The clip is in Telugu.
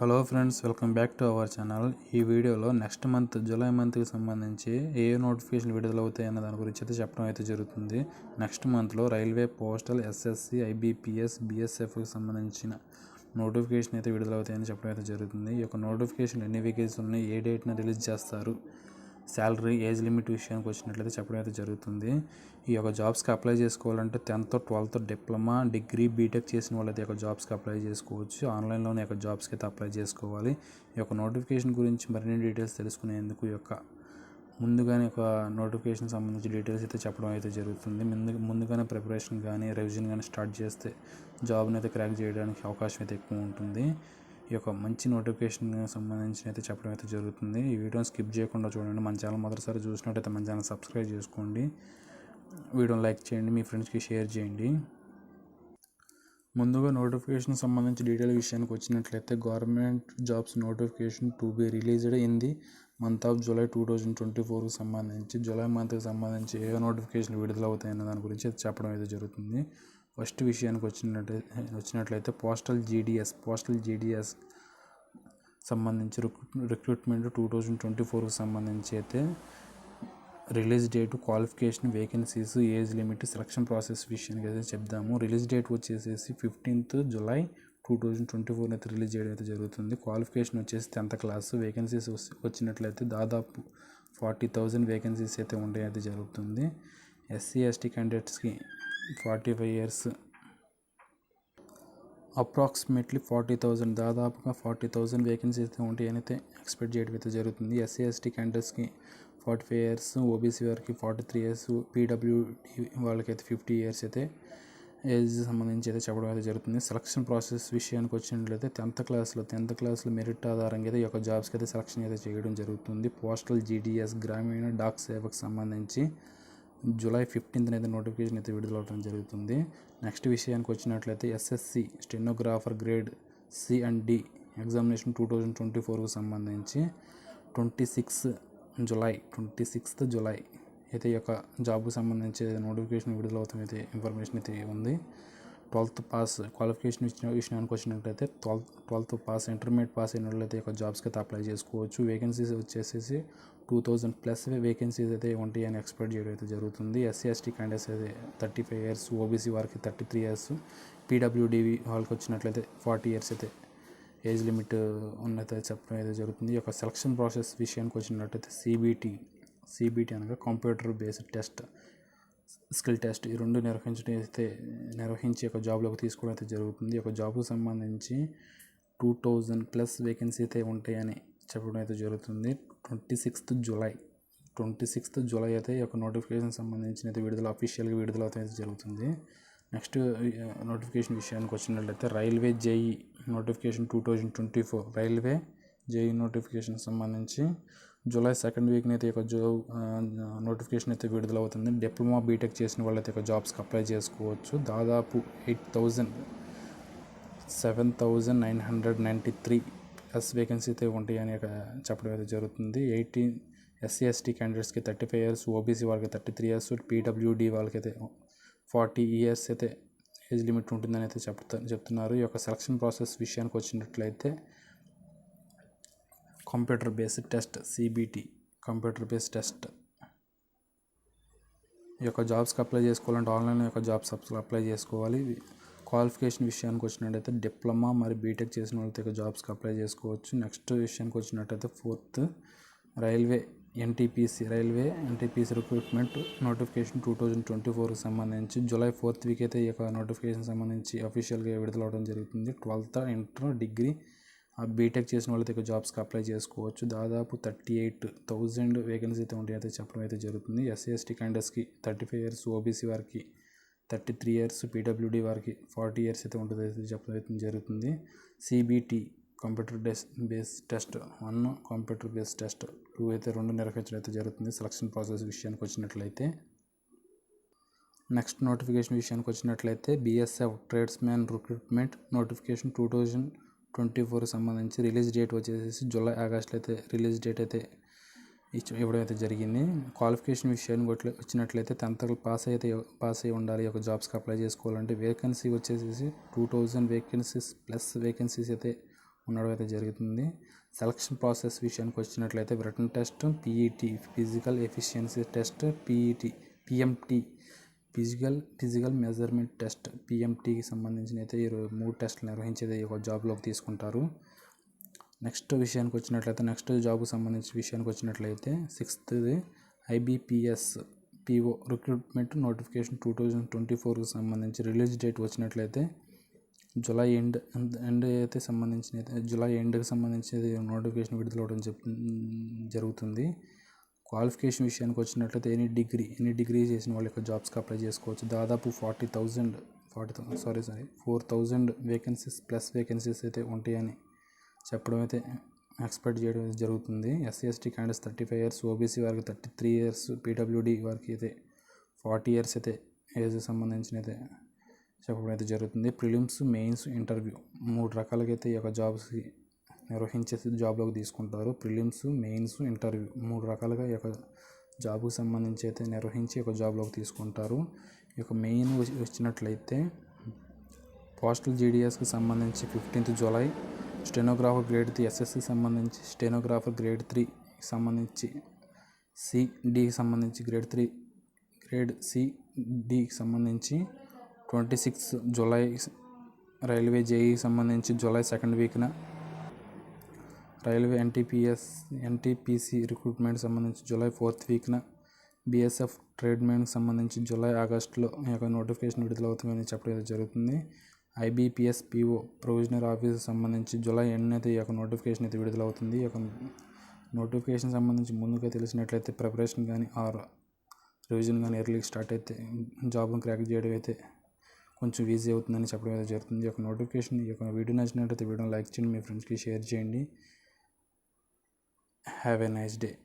Hello friends welcome back to our channel. ఈ వీడియోలో నెక్స్ట్ మంత్ జూలై మంత్కి సంబంధించి ఏ నోటిఫికేషన్ విడుదలవుతాయన్న దాని గురించి అయితే చెప్పడం అయితే జరుగుతుంది. నెక్స్ట్ మంత్లో రైల్వే పోస్టల్ ఎస్ఎస్సి ఐబీపీఎస్ బీఎస్ఎఫ్కి సంబంధించిన నోటిఫికేషన్ అయితే విడుదలవుతాయని చెప్పడం అయితే జరుగుతుంది. ఈ యొక్క నోటిఫికేషన్ ఎన్ని వేకెన్సీ ఉన్నాయి ఏ డేట్న రిలీజ్ చేస్తారు శాలరీ ఏజ్ లిమిట్ విషయానికి వచ్చినట్లయితే చెప్పడం అయితే జరుగుతుంది. ఈ యొక్క జాబ్స్కి అప్లై చేసుకోవాలంటే tenth twelfth diploma degree BTech చేసిన వాళ్ళైతే యొక్క జాబ్స్కి అప్లై చేసుకోవచ్చు. ఆన్లైన్లోనే యొక్క జాబ్స్కి అయితే అప్లై చేసుకోవాలి. ఈ యొక్క నోటిఫికేషన్ గురించి మరిన్ని డీటెయిల్స్ తెలుసుకునేందుకు ఈ యొక్క ముందుగానే ఒక నోటిఫికేషన్ సంబంధించి డీటెయిల్స్ అయితే చెప్పడం అయితే జరుగుతుంది. ముందు ముందుగానే ప్రిపరేషన్ కానీ రివిజన్ కానీ స్టార్ట్ చేస్తే జాబ్ని అయితే క్రాక్ చేయడానికి అవకాశం అయితే ఎక్కువ ఉంటుంది. ఈ యొక్క మంచి నోటిఫికేషన్ సంబంధించిన అయితే చెప్పడం అయితే జరుగుతుంది. ఈ వీడియోని స్కిప్ చేయకుండా చూడండి. మన ఛానల్ మొదటిసారి చూసినట్టయితే మన ఛానల్ సబ్స్క్రైబ్ చేసుకోండి. వీడియోని లైక్ చేయండి. మీ ఫ్రెండ్స్కి షేర్ చేయండి. ముందుగా నోటిఫికేషన్ సంబంధించి డీటెయిల్ విషయానికి వచ్చినట్లయితే government jobs notification to be released in the month of July two thousand twenty ఫోర్కి సంబంధించి జూలై మంత్కి సంబంధించి ఏ నోటిఫికేషన్ విడుదల అవుతాయన్న దాని గురించి అయితే చెప్పడం అయితే జరుగుతుంది. ఫస్ట్ విషయానికి వచ్చినట్టు వచ్చినట్లయితే పోస్టల్ జీడిఎస్ పోస్టల్ జీడిఎస్ సంబంధించి రిక్రూట్మెంట్ టూ థౌజండ్ ట్వంటీ ఫోర్కి సంబంధించి అయితే release date qualification vacancies age limit selection process విషయానికి అయితే చెప్దాము. రిలీజ్ డేట్ వచ్చేసేసి fifteenth July two thousand twenty four అయితే రిలీజ్ చేయడం అయితే జరుగుతుంది. క్వాలిఫికేషన్ వచ్చేసి టెన్త్ క్లాస్ వేకెన్సీస్ వచ్చినట్లయితే దాదాపు ఫార్టీ థౌజండ్ వేకెన్సీస్ అయితే ఉండే అయితే జరుగుతుంది. ఎస్సీ ఎస్టీ క్యాండిడేట్స్కి forty five years. Approximately forty thousand దాదాపుగా ఫార్టీ థౌజండ్ వేకెన్సీ అయితే ఉంటాయని అయితే ఎక్స్పెక్ట్ చేయడం అయితే జరుగుతుంది. ఎస్సీ ఎస్టీ క్యాండిడేట్స్కి ఫార్టీ ఫైవ్ ఇయర్స్ ఓబీసీ వారికి ఫార్టీ త్రీ ఇయర్స్ పీడబ్ల్యూడి వాళ్ళకైతే ఫిఫ్టీ ఇయర్స్ అయితే ఏజ్ సంబంధించి అయితే చెప్పడం అయితే జరుగుతుంది. సెలక్షన్ ప్రాసెస్ విషయానికి వచ్చినట్లయితే టెన్త్ క్లాస్లో టెన్త్ క్లాస్లో మెరిట్ ఆధారంగా అయితే ఈ యొక్క జాబ్స్కి అయితే సెలక్షన్ అయితే చేయడం జరుగుతుంది. పోస్టల్ జీడిఎస్ గ్రామీణ డాక్ సేవకు సంబంధించి జూలై ఫిఫ్టీన్త్ అయితే నోటిఫికేషన్ అయితే విడుదలవడం జరుగుతుంది. నెక్స్ట్ విషయానికి వచ్చినట్లయితే SSC stenographer grade C and D examination two thousand twenty ఫోర్కు సంబంధించి twenty six July twenty sixth July అయితే ఈ యొక్క జాబ్కు సంబంధించి నోటిఫికేషన్ విడుదలవుతుంది అయితే ఇన్ఫర్మేషన్ అయితే ఉంది. ట్వెల్త్ పాస్ క్వాలిఫికేషన్ ఇచ్చిన విషయానికి వచ్చినట్లయితే twelfth twelfth pass intermediate pass అయిన వాళ్ళైతే యొక్క జాబ్స్కి అయితే అప్లై చేసుకోవచ్చు. వేకెన్సీస్ వచ్చేసేసి టూ థౌజండ్ ప్లస్ వేకెన్సీస్ అయితే ఉంటాయి అని ఎక్స్పెక్ట్ చేయడం అయితే జరుగుతుంది. ఎస్సీ ఎస్టీ క్యాండిడేట్స్ అయితే థర్టీ ఫైవ్ ఇయర్స్ ఓబీసీ వారికి థర్టీ త్రీ ఇయర్స్ పీడబ్ల్యూడీవీ వాళ్ళకి వచ్చినట్లయితే ఫార్టీ ఇయర్స్ అయితే ఏజ్ లిమిట్ ఉన్నది చెప్పడం అయితే జరుగుతుంది. ఒక సెలక్షన్ ప్రాసెస్ విషయానికి వచ్చినట్లయితే సీబీటీ సీబీటీ అనగా computer based test skill test ఈ రెండు నిర్వహించడం అయితే నిర్వహించి ఒక జాబ్లోకి తీసుకోవడం అయితే జరుగుతుంది. ఒక జాబ్కు సంబంధించి టూ థౌజండ్ ప్లస్ వేకెన్సీ అయితే ఉంటాయని చెప్పడం అయితే జరుగుతుంది. Twenty sixth July twenty sixth July అయితే ఈ యొక్క నోటిఫికేషన్ సంబంధించిన అయితే విడుదల అఫీషియల్గా విడుదల అయితే జరుగుతుంది. నెక్స్ట్ నోటిఫికేషన్ విషయానికి వచ్చినట్లయితే railway JE notification two thousand twenty four railway JE notification సంబంధించి జూలై సెకండ్ వీక్ని అయితే ఒక జో నోటిఫికేషన్ అయితే విడుదల అవుతుంది డిప్లొమా బీటెక్ చేసిన వాళ్ళైతే ఒక జాబ్స్కి అప్లై చేసుకోవచ్చు. దాదాపు eight thousand seven thousand nine hundred ninety three yes vacancy అయితే ఉంటాయని చెప్పడం అయితే జరుగుతుంది. ఎయిటీన్ ఎస్సీ ఎస్టీ క్యాండిడేట్స్కి థర్టీ ఫైవ్ ఇయర్స్ ఓబీసీ వాళ్ళకి థర్టీ త్రీ ఇయర్స్ పీడబ్ల్యూడి వాళ్ళకైతే ఫార్టీ ఇయర్స్ అయితే ఏజ్ లిమిట్ ఉంటుందని అయితే చెప్తా చెప్తున్నారు. ఈ యొక్క సెలక్షన్ ప్రాసెస్ విషయానికి వచ్చినట్లయితే computer based test CBT computer based test. ఈ యొక్క జాబ్స్కి అప్లై చేసుకోవాలంటే ఆన్లైన్ యొక్క జాబ్స్ అప్లై చేసుకోవాలి. క్వాలిఫికేషన్ విషయానికి వచ్చినట్టయితే డిప్లొమా మరి బీటెక్ చేసిన వాళ్ళతో జాబ్స్కి అప్లై చేసుకోవచ్చు. నెక్స్ట్ విషయానికి వచ్చినట్టయితే fourth railway NTPC railway NTPC recruitment notification two thousand twenty ఫోర్కి సంబంధించి జూలై ఫోర్త్ వీక్ అయితే ఈ యొక్క నోటిఫికేషన్ సంబంధించి అఫీషియల్గా విడుదల అవడం జరుగుతుంది. ట్వెల్త్ ఇంటర్ డిగ్రీ బీటెక్ చేసిన వాళ్ళైతే జాబ్స్కి అప్లై చేసుకోవచ్చు. దాదాపు థర్టీ ఎయిట్ థౌజండ్ వేకెన్సీ అయితే ఉంటాయి అయితే చెప్పడం అయితే జరుగుతుంది. ఎస్సీ ఎస్టీ క్యాండిడేట్స్కి థర్టీ ఫైవ్ ఇయర్స్ ఓబీసీ వారికి థర్టీ త్రీ ఇయర్స్ పీడబ్ల్యూడీ వారికి ఫార్టీ ఇయర్స్ అయితే ఉంటుంది అయితే చెప్పడం అయితే జరుగుతుంది. CBT computer డెస్ base test one computer base test two అయితే రెండు నిర్వహించడం అయితే జరుగుతుంది సెలక్షన్ ప్రాసెస్ విషయానికి వచ్చినట్లయితే. నెక్స్ట్ నోటిఫికేషన్ విషయానికి వచ్చినట్లయితే BSF tradesman recruitment notification two thousand twenty four సంబంధించి రిలీజ్ డేట్ వచ్చేసి జూలై ఆగస్ట్లో అయితే రిలీజ్ డేట్ అయితే ఇవ్వడం అయితే జరిగింది. క్వాలిఫికేషన్ విషయాన్ని వచ్చినట్లయితే టెన్త్ పాస్ అయితే పాస్ అయి ఉండాలి. ఒక జాబ్స్కి అప్లై చేసుకోవాలంటే వేకెన్సీ వచ్చేసి two thousand vacancies plus vacancies అయితే ఉండడం అయితే జరుగుతుంది. సెలక్షన్ ప్రాసెస్ విషయానికి వచ్చినట్లయితే written test PET physical efficiency test PET PMT physical physical measurement test పిఎంటీకి సంబంధించిన అయితే ఈ మూడు టెస్టులు నిర్వహించేది ఒక జాబ్లోకి తీసుకుంటారు. నెక్స్ట్ విషయానికి వచ్చినట్లయితే నెక్స్ట్ జాబ్కు సంబంధించిన విషయానికి వచ్చినట్లయితే సిక్స్త్ది IBPS PO recruitment notification two thousand twenty ఫోర్కి సంబంధించి రిలీజ్ డేట్ వచ్చినట్లయితే జూలై ఎండ్ ఎండ్ అయితే సంబంధించిన అయితే జూలై ఎండ్కి సంబంధించి నోటిఫికేషన్ విడుదల అవడం చెప్ జరుగుతుంది. క్వాలిఫికేషన్ విషయానికి వచ్చినట్లయితే ఎనీ డిగ్రీ ఎనీ డిగ్రీ చేసిన వాళ్ళ యొక్క జాబ్స్కి అప్లై చేసుకోవచ్చు. దాదాపు forty thousand forty thousand sorry sorry four thousand vacancies plus vacancies అయితే ఉంటాయని చెప్పడం అయితే ఎక్స్పెక్ట్ చేయడం జరుగుతుంది. SC ST candidates thirty five years OBC వారికి థర్టీ త్రీ ఇయర్స్ పీడబ్ల్యూడి వారికి అయితే ఫార్టీ ఇయర్స్ అయితే ఏజ్ సంబంధించిన అయితే చెప్పడం అయితే జరుగుతుంది. ప్రిలిమ్స్ మెయిన్స్ ఇంటర్వ్యూ మూడు రకాలుగా అయితే ఈ యొక్క జాబ్స్కి నిర్వహించే జాబ్లోకి తీసుకుంటారు. ప్రిలిమ్స్ మెయిన్స్ ఇంటర్వ్యూ మూడు రకాలుగా ఈ యొక్క జాబ్కు సంబంధించి అయితే నిర్వహించి ఒక జాబ్లోకి తీసుకుంటారు. ఈ యొక్క మెయిన్ వచ్చి- వచ్చినట్లయితే పోస్టల్ జీడిఎస్కి సంబంధించి fifteenth July stenographer grade three SSC సంబంధించి స్టెనోగ్రాఫర్ గ్రేడ్ త్రీ సంబంధించి సిడికి సంబంధించి గ్రేడ్ త్రీ గ్రేడ్ సిడికి సంబంధించి ట్వంటీ సిక్స్ జూలై రైల్వే జేఈకి సంబంధించి జూలై సెకండ్ వీక్న రైల్వే ఎన్టీపీఎస్ ఎన్టీపీసీ రిక్రూట్మెంట్ సంబంధించి జూలై ఫోర్త్ వీక్న బీఎస్ఎఫ్ ట్రేడ్మెన్కి సంబంధించి జూలై ఆగస్టులో యొక్క నోటిఫికేషన్ విడుదలవుతుందని చెప్పడం జరుగుతుంది. ఐబీపీఎస్ పీఓ ప్రొవిజనర్ ఆఫీస్కి సంబంధించి జూలై ఎండ్ అయితే ఈ యొక్క నోటిఫికేషన్ అయితే విడుదలవుతుంది. ఈ యొక్క నోటిఫికేషన్ సంబంధించి ముందుగా తెలిసినట్లయితే ప్రిపరేషన్ కానీ ఆర్ రివిజన్ కానీ ఎర్లీ స్టార్ట్ అయితే జాబ్ను క్రాక్ చేయడం అయితే కొంచెం ఈజీ అవుతుందని చెప్పడం అయితే జరుగుతుంది. ఈ యొక్క నోటిఫికేషన్ ఈ యొక్క వీడియో నచ్చినట్లయితే వీడియోని లైక్ చేయండి మీ ఫ్రెండ్స్కి షేర్ చేయండి. Have a nice day.